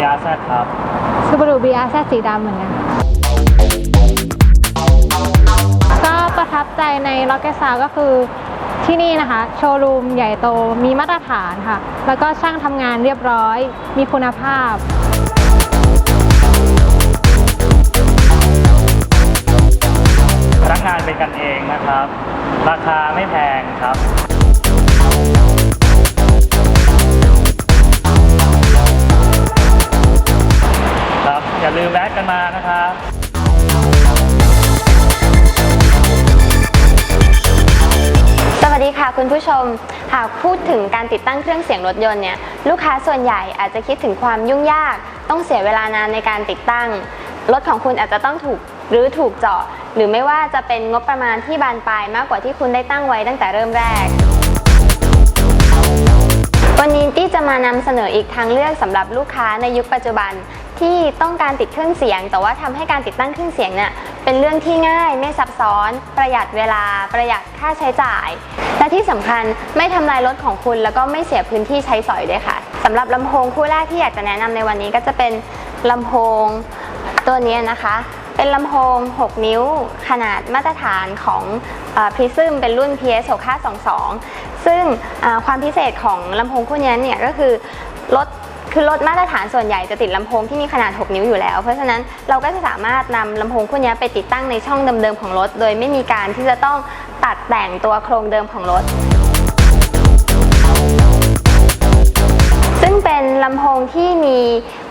Civic A ค่ะซูบารุบีอาร์แซครับ Subaru BRZ สีดำเหมือนกันก็ประทับใจใน Rocket Sound ก็คือที่นี่นะคะ โชว์รูมใหญ่โตมีมาตรฐานค่ะ แล้วก็ช่างทำงานเรียบร้อย มีคุณภาพ พนักงานเป็นกันเองนะครับ ราคาไม่แพงครับ อย่าลืมแวะกันมานะครับสวัสดีค่ะคุณผู้ชม หากพูดถึงการติดตั้งเครื่องเสียงรถยนต์เนี่ยลูกค้าส่วนใหญ่อาจจะคิดถึงความยุ่งยาก ต้องเสียเวลานานในการติดตั้ง รถของคุณอาจจะต้องถูกหรือถูกเจาะ หรือไม่ว่าจะเป็นงบประมาณที่บานปลายมากกว่าที่คุณได้ตั้งไว้ตั้งแต่เริ่มแรก วันนี้ที่จะมานำเสนออีกทางเลือกสำหรับลูกค้าในยุคปัจจุบันที่ต้องการติดเครื่องเสียง แต่ว่าทำให้การติดตั้งเครื่องเสียงเนี่ยเป็นเรื่องที่ง่ายไม่ซับซ้อน ประหยัดเวลา ประหยัดค่าใช้จ่าย และที่สำคัญไม่ทำลายรถของคุณ แล้วก็ไม่เสียพื้นที่ใช้สอยด้วยค่ะสำหรับลำโพงคู่แรกที่อยากจะแนะนำในวันนี้ก็จะเป็นลำโพงตัวนี้นะคะ เป็นลำโพง 6 นิ้วขนาดมาตรฐานของพริซึมเป็นรุ่น PS 6522 ซึ่งความพิเศษของลำโพงคู่นี้เนี่ยก็คือรถคือรถมาตรฐานส่วนใหญ่จะติดลำโพงที่มีขนาด 6 นิ้วอยู่แล้ว เพราะฉะนั้นเราก็จะสามารถนำลำโพงคู่นี้ไปติดตั้งในช่องเดิมๆของรถ โดยไม่มีการที่จะต้องตัดแต่งตัวโครงเดิมของรถ ซึ่งเป็นลำโพงที่มี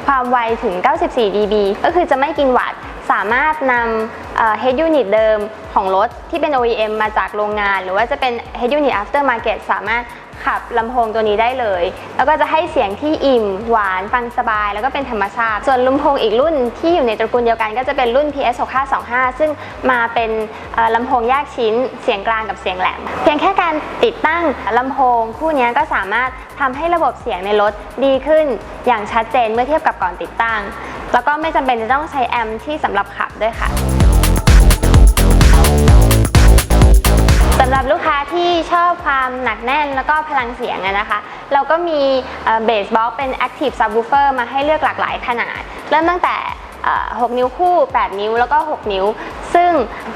ความไวถึง 94 dB ก็คือจะไม่กินวัตต์ สามารถนำเอ่อ head unit เดิมของรถที่เป็น OEM มาจากโรงงาน หรือว่าจะเป็น head unit after market สามารถขับลำโพงตัวนี้ได้เลย แล้วก็จะให้เสียงที่อิ่ม หวานฟังสบาย แล้วก็เป็นธรรมชาติ ส่วนลำโพงอีกรุ่นที่อยู่ในตระกูลเดียวกันก็จะเป็นรุ่น PS 6525ซึ่งมาเป็นลำโพงแยกชิ้น เสียงกลางกับเสียงแหลม เพียงแค่การติดตั้งลำโพงคู่นี้ก็สามารถทำให้ระบบเสียงในรถดีขึ้นอย่างชัดเจนเมื่อเทียบกับก่อนติดตั้ง แล้วก็ไม่จำเป็นจะต้องใช้แอมป์ที่สำหรับขับด้วยค่ะสำหรับลูกค้าที่ชอบความหนักแน่นแล้วก็พลังเสียงนะคะ เราก็มีเบสบ็อกเป็น Active Subwoofer มาให้เลือกหลากหลายขนาด เริ่มตั้งแต่ 6 นิ้วคู่ 8 นิ้ว แล้วก็ 6 นิ้ว ซึ่ง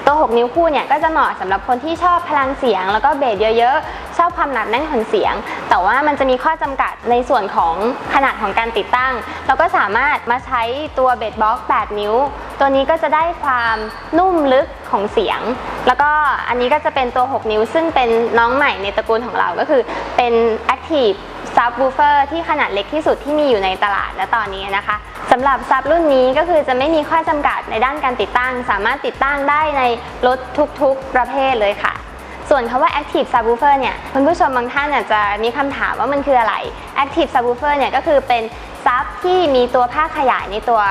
ตัว 6 นิ้วคู่เนี่ยก็จะเหมาะสำหรับคนที่ชอบพลังเสียง แล้วก็เบสเยอะๆ ชอบความหนักแน่นของเสียง แต่ว่ามันจะมีข้อจำกัดในส่วนของขนาดของการติดตั้ง เราก็สามารถมาใช้ตัวเบสบ็อก8นิ้ว ตัวนี้ก็จะได้ความนุ่มลึกของเสียง แล้วก็อันนี้ก็จะเป็นตัว 6 นิ้วซึ่งเป็นน้องใหม่ในตระกูลของเราก็คือเป็น Active Subwoofer ที่ขนาดเล็กที่สุดที่มีอยู่ในตลาดและตอนนี้นะคะสำหรับซับรุ่นนี้ก็คือจะไม่มีข้อจำกัดในด้านการติดตั้ง สามารถติดตั้งได้ในรถทุกๆประเภทเลยค่ะส่วนคำว่า Active Subwoofer เนี่ยคุณผู้ชมบางท่านอาจจะมีคำถามว่ามันคืออะไร Active Subwoofer เนี่ยก็คือเป็นซับที่มีตัวภาคขยายในตัว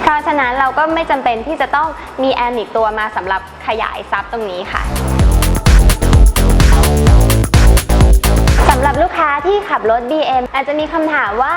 เพราะฉะนั้นเราก็ไม่จำเป็นที่จะต้องมีแอมอีกตัวมาสำหรับขยายซับตรงนี้ค่ะ ค้าที่ขับรถ BM อาจจะมีคำถามว่า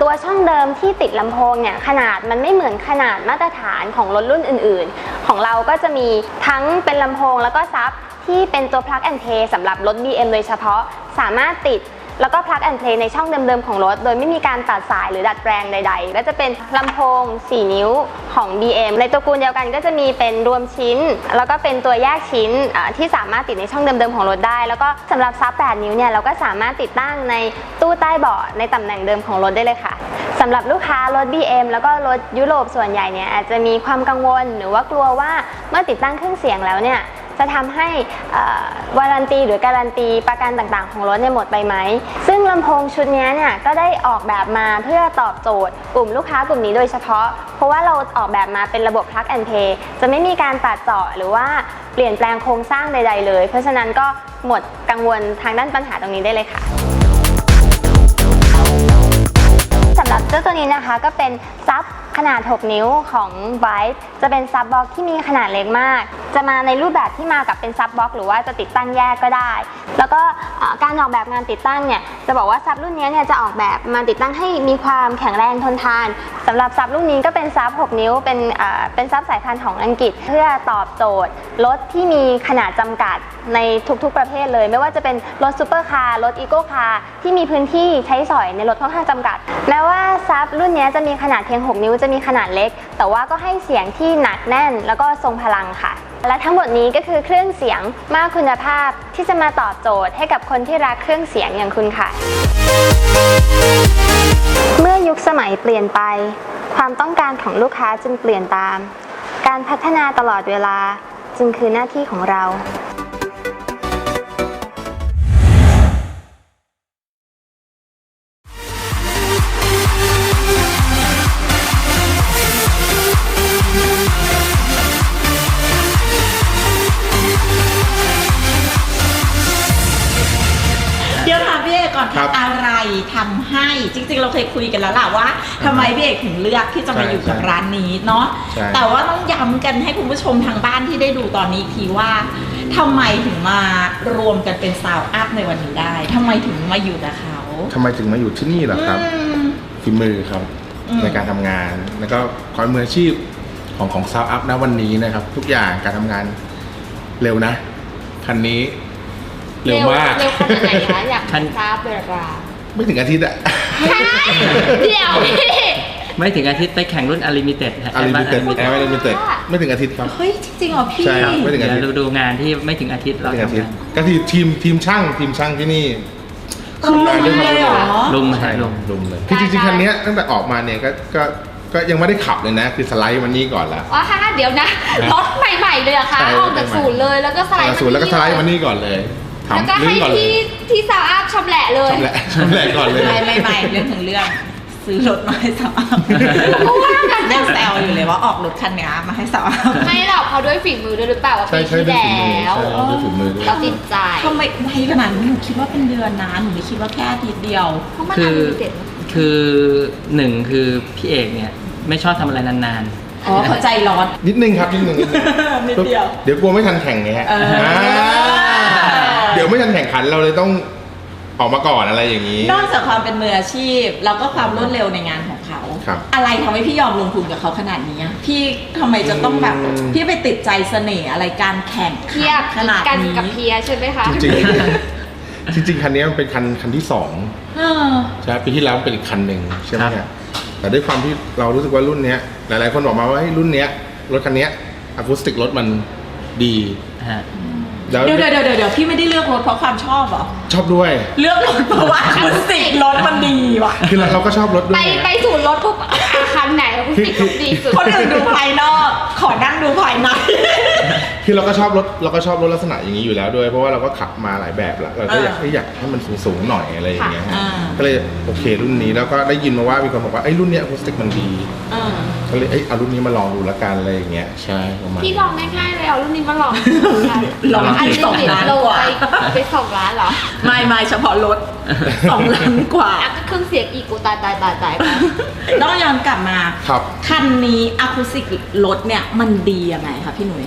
ตัวช่องเดิมที่ติดลำโพงเนี่ยขนาดมันไม่เหมือนขนาดมาตรฐานของรถรุ่นอื่น ๆ ของเราก็จะมีทั้งเป็นลำโพงแล้วก็ซับที่เป็นตัว plug and play สำหรับรถ BM โดยเฉพาะสามารถติด แล้วก็ plug and play ในช่องเดิมๆของรถ โดยไม่มีการตัดสายหรือดัดแปลงใดๆก็จะเป็นลำโพง 4 นิ้วของ BM ในตระกูลเดียวกันก็จะมีเป็นรวมชิ้น แล้วก็เป็นตัวแยกชิ้นที่สามารถติดในช่องเดิมๆของรถได้ แล้วก็สำหรับซับ 8 นิ้วเนี่ยเราก็สามารถติดตั้งในตู้ใต้เบาะในตำแหน่งเดิมของรถได้เลยค่ะสำหรับลูกค้ารถ BM แล้วก็รถยุโรปส่วนใหญ่เนี่ยอาจจะมีความกังวล หรือว่ากลัวว่าเมื่อติดตั้งเครื่องเสียงแล้วเนี่ย จะทำให้วารันตีหรือการันตีประกันต่างๆ ของรถเนี่ยหมดไปไหม ซึ่งลำโพงชุดนี้เนี่ยก็ได้ออกแบบมาเพื่อตอบโจทย์กลุ่มลูกค้ากลุ่มนี้โดยเฉพาะ เพราะว่าเราออกแบบมาเป็นระบบ plug and play จะไม่มีการตัดเจาะหรือว่าเปลี่ยนแปลงโครงสร้างใด ๆ เลย เพราะฉะนั้นก็หมดกังวลทางด้านปัญหาตรงนี้ได้เลยค่ะสำหรับเจ้าตัวนี้นะคะก็เป็นซับขนาด 6 นิ้วของ Byte จะเป็นซับบล็อกที่มีขนาดเล็กมาก จะมาในรูปแบบที่มากับเป็นซับบล็อกหรือว่าจะติดตั้งแยกก็ได้ แล้วก็การออกแบบงานติดตั้งเนี่ยจะบอกว่าซับรุ่นนี้เนี่ยจะออกแบบมาติดตั้งให้มีความแข็งแรงทนทานสำหรับซับรุ่นนี้ก็เป็นซับ 6 นิ้ว เป็นเป็นซับสายพันธุ์ของอังกฤษ เพื่อตอบโจทย์รถที่มีขนาดจำกัดในทุกๆประเภทเลย ไม่ว่าจะเป็นรถซูเปอร์คาร์รถอีโก้คาร์ที่มีพื้นที่ใช้สอยในรถค่อนข้างจำกัดแม้ว่าซับรุ่นนี้จะมีขนาดเพียง 6 นิ้วจะมีขนาดเล็ก แต่ว่าก็ให้เสียงที่หนักแน่นแล้วก็ทรงพลังค่ะ และทั้งหมดนี้ก็คือเครื่องเสียงมากคุณภาพที่จะมาตอบโจทย์ให้กับคนที่รักเครื่องเสียงอย่างคุณค่ะ เมื่อยุคสมัยเปลี่ยนไป ความต้องการของลูกค้าจึงเปลี่ยนตาม การพัฒนาตลอดเวลาจึงคือหน้าที่ของเรา เราเคยคุยกันแล้วล่ะว่าทำไมพี่เอกถึงเลือกที่จะมาใช่อยู่กับใช่ร้านนี้เนาะใช่ แต่ว่าต้องย้ำกันให้คุณผู้ชมทางบ้านที่ได้ดูตอนนี้อีกทีว่าทำไมถึงมารวมกันเป็นซาวอัพในวันนี้ได้ทำไมถึงมาอยู่กับเขาทำไมถึงมาอยู่ที่นี่ล่ะครับ อืม ฝีมือครับอืม ในการทำงาน แล้วก็ความมืออาชีพของของซาวอัพนะวันนี้นะครับ ทุกอย่างการทำงานเร็วนะคันนี้ เร็วมาก เร็วขนาดไหนคะ อยากท่านทราบเวลา ไม่ถึงอาทิตย์อะเดี๋ยวพี่ไม่ถึงอาทิตย์ไปแข่งรุ่น Unlimited ฮะอาริมิเต็ด Unlimited แอร์อาริมิเต็ดไม่ถึงอาทิตย์ครับ เฮ้ยจริงๆเหรอพี่ ใช่ครับ ไม่ถึงอาทิตย์ เดี๋ยวดูงานที่ไม่ถึงอาทิตย์ไม่เราถึงอาทำทิตกัย์นก็ทีมทีมทีมช่างทีมช่างที่นี่คือลุมเลยเหรอลุมใช่ฮะลุมลุมเลยคือจริงๆคันเนี้ยตั้งแต่ออกมาเนี่ยก็ก็ก็ยังไม่ได้ขับเลยนะ คือสไลด์มันนี่ก่อนละ อ๋อค่ะเดี๋ยวนะ รถใหม่ๆเลยเหรอะคะใช่ออกจากศูนย์เลยแล้วก็สไลด์ศูนย์แล้วก็สไลด์มามันนี่ก่อนเลย ทำแล้วก็ลื้ให้อก่อนเลยที่ที่ซาวอัพชำแหละเลยชำแหละชำแหละก่อนเลย ไม่ไม่ไม่เรื่องถึงเรื่อง ซื้อรถมาให้สาวอัพก็ว่ากันยังแซวอยู่เลยว่าออกรถคันเนี้ยมาให้สาวอัพไม่หรอกเขาด้วยฝีมือด้วยหรือเปล่าว่าใช่ปีใช่ที่ด้วยฝีมือแล้วใช่ด้วยฝีมือด้วย เราติดใจทำไมไวขนาดนี้หนูคิดว่าเป็นเดือนนะหนูไม่คิดว่าแค่อาทิตย์เดียว เพราะมันคือันอลิมิเต็ดคือหนึ่งคือพี่เอกเนี่ยไม่ชอบทำอะไรนานอ๋อเข้าใจร้อน นิดนึงครับนิดนึงนิดนึงนิดเดียว เดี๋ยวกลัวไม่ทันแข่งไงฮะเอออ่าเดี๋ ยวไม่ทันแข่งขันเราเลยต้องออกมาก่อนอะไรอย่างนี้ นอกจากความเป็นมืออาชีพ แล้วก็ความรวดเร็วในงานของเขา ครับ อะไรทำให้พี่ยอมลงทุนกับเขาขนาดนี้อะพี่ทำไมจะต้องแบบอืมพี่ไปติดใจเสน่ห์อะไรการแข่งเทียบขนาดกันนี้กับเพียใช่ไหมคะ จริงๆ จริง ๆ คันนี้มันเป็นคันคันที่สองเออ ใช่ไหมปีที่แล้วมันเป็นอีกคันหนึ่งใช่ไหมฮะแต่ด้วยความที่เรารู้สึกว่ารุ่นเนี้ย หลาย ๆ คนบอกมาว่าเฮ้ยรุ่นเนี้ยรถคันเนี้ยอะคูสติกรถมันดีๆฮะ แล้วเดี๋ยวเดี๋ยวเดี๋ยวเดี๋ยวพี่ไม่ได้เลือกรถเพราะความชอบเหรอ ชอบด้วย เลือกรถเพราะว่าคุณสิกรถมันดีว่ะ คือเราเราก็ชอบรถด้วไปยไปศูนย์รถปุ๊บอะคันไหนคุณติดรถดีสุด คนอื่นดูภายนอก ขอนั่งดูภายใน คือเราก็ชอบรถเราก็ชอบรถลักษณะอย่างนี้อยู่แล้วด้วย เพราะว่าเราก็ขับมาหลายแบบแล้วเราก็อยากอ่าให้อยากให้มันสูงๆหน่อยอะไรอย่างเงี้ยฮะอ่า ก็เลยโอเครุ่นนี้แล้วก็ได้ยินมาว่ามีคนบอกว่าไอ้ยรุ่นเนี้ยอะคูสติกมันดี เออ ก็เลยเอ้ยเอารุ่นนี้มาลองดูละกันอะไรอย่างเงี้ยใช่ประมาณพี่ลองง่ายๆเลยเอารุ่นนี้มาลองลองอันที่ลิสองมิตล้านลงกว่าไปไปสองล้านเหรอไม่ไม่เฉพาะรถสองล้านกว่าอะก็เครื่องเสียงอีกกูตายตายตายตายไปต้องย้อนกลับมาครับคันนี้อะคูสิกรถเนี่ยมันดียังไงคะพี่หนุ่ย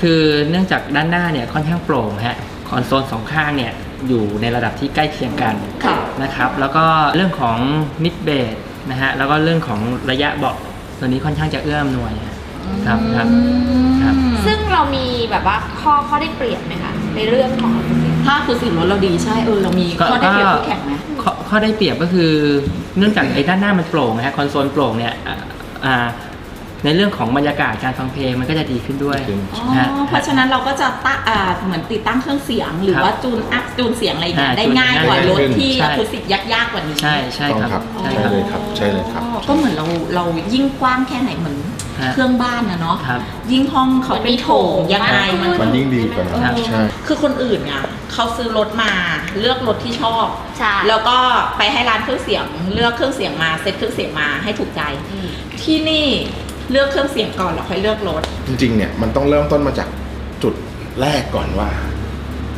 คือเนื่องจากด้านหน้าเนี่ยค่อนข้างโปร่งฮะคอนโซลสองข้างเนี่ยอยู่ในระดับที่ใกล้เคียงกันค่ะนะครับ แล้วก็เรื่องของมิดเบสนะฮะแล้วก็เรื่องของระยะเบาะ ตัวนี้ค่อนข้างจะเอื้อมหน่วยฮะครับครับครับ ซึ่งเรามีแบบว่าข้อข้อได้เปรียบไหมคะในเรื่องของถ้าคูสิกรถเราดีใช่เออเรามีก็ข้อได้เปรียบก็คู่แข่งไหมข้อข้อได้เปรียบก็คือเนื่องจากไอ้ด้านหน้ามันโปร่งนะฮะคอนโซลโปร่งเนี่ยอ่าอ่า ในเรื่องของบรรยากาศการฟังเพลงมันก็จะดีขึ้นด้วยดีขึ้นอ๋อนะฮะ เพราะฉะนั้นเราก็จะตั้งอ่าเหมือนติดตั้งเครื่องเสียง หรือครับว่าจูนอัพจูนเสียงอะไรอย่างเงี้ยอ่าได้ง่ายกว่าจูนรถง่ายขึ้น ที่ใช่ อะคูสิกยากๆกว่านี้ใช่ใช่ต้องคครัรับ บใช่ใช่ครับ เลยครับใช่เลยครับ อ๋อก็เหมือนเราเรายิ่งกว้างแค่ไหนเหมือนฮะ เครื่องบ้านนะเนาะ ครับ ยิ่งห้องเขาเป็นโถงยังไงมันมันยิ่งดีกว่านั้นครับใช่ คือคนอื่นอะเขาซื้อรถมาเลือกรถที่ชอบ ใช่ แล้วก็ไปให้ร้านเครื่องเสียงเลือกเครื่องเสียงมาเซ็ตเครื่องเสียงมาให้ถูกใจ ที่นี่ เลือกเครื่องเสียงก่อนแล้วค่อยเลือกรถ จริงๆเนี่ยมันต้องเริ่มต้นมาจากจุดแรกก่อนว่า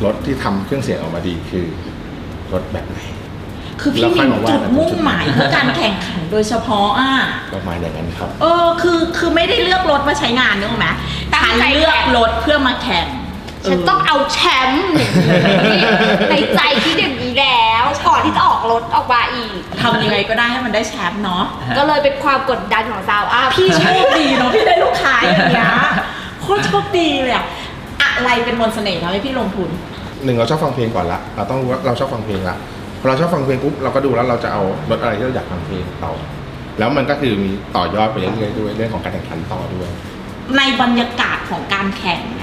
รถที่ทำเครื่องเสียงออกมาดีคือรถแบบไหน คือพี่แล้วค่มีอยมาว่าจุดกันมุ่งหมายเพื่อการแข่งขันโดยเฉพาะอะ ประมาณอย่างนั้นครับ เออคือคือไม่ได้เลือกรถมาใช้งานนึกออกไหมตั้งฉันใจเลือกแข่งรถเพื่อมาแข่ง ฉันต้องเอาแชมป์นี่ในใจคิดอย่างนี้แล้วก่อนที่จะออกรถออกมาอีก ทำยังไงก็ได้ให้มันได้แชมป์เนาะ ก็เลยเป็นความกดดันของซาวอัพพี่โชคดีเนาะพี่ได้ลูกค้าอย่างเงี้ยโคตรโชคดีเลยอะอะไรเป็นมนต์เสน่ห์ทำให้พี่ลงทุน หนึ่งเราชอบฟังเพลงก่อนละ เราต้องรู้ว่าเราชอบฟังเพลงละพอเราชอบฟังเพลงปุ๊บเราก็ดูแล้วเราจะเอารถอะไรที่เราอยากฟังเพลงต่อ แล้วมันก็คือมีต่อยอดไปเรื่อยๆด้วยเรื่องของการแข่งขันต่อด้วย ในบรรยากาศของการแข่งเนี่ยอืม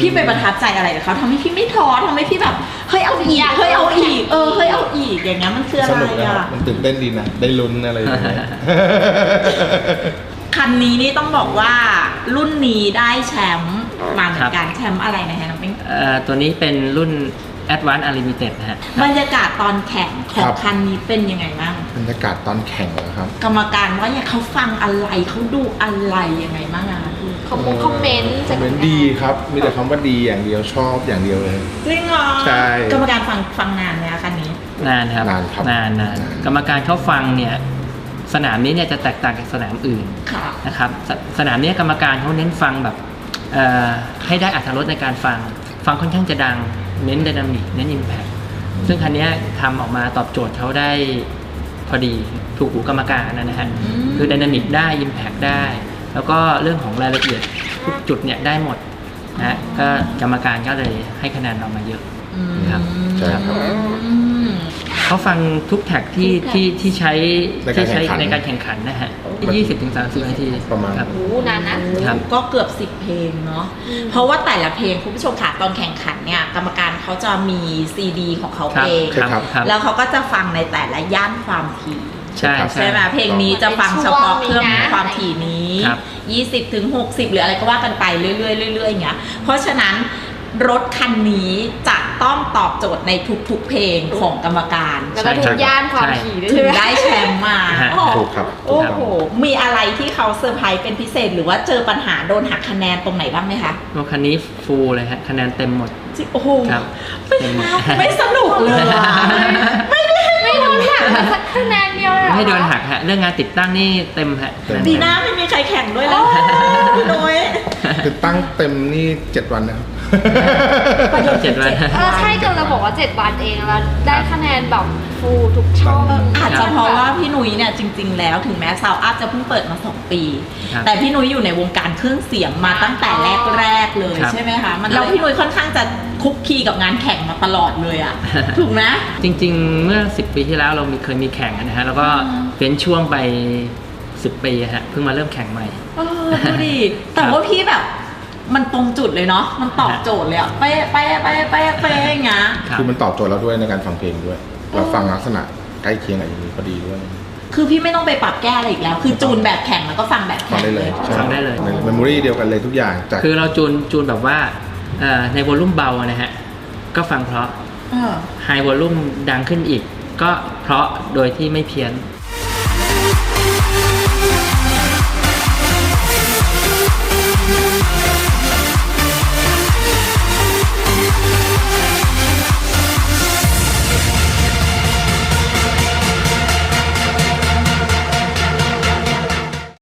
พี่ไปประทับใจอะไรกับเขาทำให้พี่ไม่ท้อทำให้พี่แบบเฮ้ยเอาอีกเฮ้ยเอาอีก เออเฮ้ยเอาอีกอย่างเงี้ยมันคืออะสไรนุกนะครับอะมันตื่นเต้นดีนะ ได้ลุ้นอะไรอย่างเงี้ย คันนี้นี่ต้องบอกว่ารุ่นนี้ได้แชมป์มาเหมือนกันแชมป์อะไรนะฮะน้องปิ๊งเอ่อตัวนี้เป็นรุ่น Advanced Unlimited นะฮะ บรรยากาศตอนแข่งขอครังบคันนี้เป็นยังไงบ้าง บรรยากาศตอนแข่งนะครับ กรรมการว่าเนี่ยเขาฟังอะไรเขาดูอะไรยังไงบ้างอะ คือคอมมงคอมเมนต์คอมเมนต์ดีครับ มีแต่คำว่าดีอย่างเดียวชอบอย่างเดียวเลย จริงเหรอใช่ กรรมการฟังฟังนานไหมคะคันนี้ นานครับนานครับนานนานนานกรรมการเขาฟังเนี่ยสนามนี้เนี่ยจะแตกต่างจากสนามอื่นค่ะนะครับสสนามเนี้ยกรรมการเขาเน้นฟังแบบเอ่อให้ได้อัตรสในการฟัง ฟังค่อนข้างจะดังเน้น d y นามิกเน้น Impact ซึ่งคันเนี้ยทำออกมาตอบโจทย์เขาได้พอดีถูกหูกรรมการนะฮะอืมคือ d y นามิกได้ Impact ได้ แล้วก็เรื่องของรายละเอียดทุกจุดเนี่ยได้หมดนะฮะก็กรรมการก็เลยให้คะแนนเรามาเยอะ ครับ ใช่ครับ อืม เขาฟังทุกแท็กที่ที่ที่ใช้ในการที่ใช้แข่งขันในการแข่งขันนะฮะมันยี่สิบถึงสามสิบนาทีประมาณ ครับ โอ้นานนะ ครับ ก็เกือบ 10 เพลงเนาะ เพราะว่าแต่ละเพลงคุณผู้ชมค่ะตอนแข่งขันเนี่ยกรรมการเขาจะมีซีดีของเขาครับเอง ใช่ครับครับ แล้วเขาก็จะฟังในแต่ละย่านความถี่ ใช่ ใช่ไหมเพลงนี้จะฟังเฉพาะเครื่องช่วงนี้นะความถี่นี้ ครับ 20ถึง60 หรืออะไรก็ว่ากันไปเรื่อยๆเรื่อยๆอย่างเงี้ยเพราะฉะนั้นรถคันนี้จะต้องตอบโจทย์ในทุกๆเพลงของกรรมการ แล้วก็ทุกย่านความถี่ด้วยถึใช่งไหม ได้แชมป์มาฮะ โอ้โหถูกครับโอ้โห มีอะไรที่เขาเซอร์ไพรส์เป็นพิเศษ หรือว่าเจอปัญหาโดนหักคะแนนตรงไหนบ้างไหมคะรถคันนี้ฟูลเลยฮะคะแนนเต็มหมดจริงโอ้โหครับไม่ไม่สนุกเลยอะ ไม่ได้ไม่โดนหักสักคะแนนเดียวเลย เหรอไม่โดนหักฮะ เรื่องงานติดตั้งนี่เต็มฮะเต็ม ดีนะไม่มีใครแข่งด้วยแล้วพี่นุ้ยคือตั้งเต็มนี่เจ็ดวันนะครับ เจ็ดวันเออใช่กำลังบอกว่า 7 วันเองแล้วได้คะแนนแบบฟูลทุกช่อง อาจจะเพราะว่าพี่นุ้ยเนี่ยจริง ๆ แล้วถึงแม้ซาวอัพจะเพิ่งเปิดมา 2 ปี ครับแต่พี่นุ้ยอยู่ในวงการเครื่องเสียงมาตั้งแต่แรกๆเลยครับ ใช่ไหมคะมันแล้วพี่นุ้ยค่อนข้างจะคุกคีกับงานแข่งมาตลอดเลยอะถูกไหม จริง ๆ เมื่อ 10 ปีที่แล้วเรามีเคยมีแข่งนะฮะ แล้วก็อืมเป็นช่วงไป10ปีอะฮะเพิ่งมาเริ่มแข่งใหม่เออดูดิแต่ว่าพี่แบบ มันตรงจุดเลยเนาะมันตอบโจทย์เลยอะเป๊ะเป๊ะเป๊ะเป๊ะเป๊ะอย่างเงี้ยครับคือมันตอบโจทย์เราด้วยในการฟังเพลงด้วย เราฟังลักษณะใกล้เคียงกับอย่างนี้พอดีด้วย คือพี่ไม่ต้องไปปรับแก้อะไรอีกแล้ว คือจูนแบบแข่งแล้วก็ฟังแบบฟัแข่งงได้เลเลยยใช่ฟังได้เลยในเมมโมรีเดียวกันเลยทุกอย่างจากคือเราจูนจูนแบบว่าเอ่อในวอลลุ่มเบานะฮะก็ฟังเพราะเออไฮวอลลุ่มดังขึ้นอีก ก็เพราะโดยที่ไม่เพี้ยน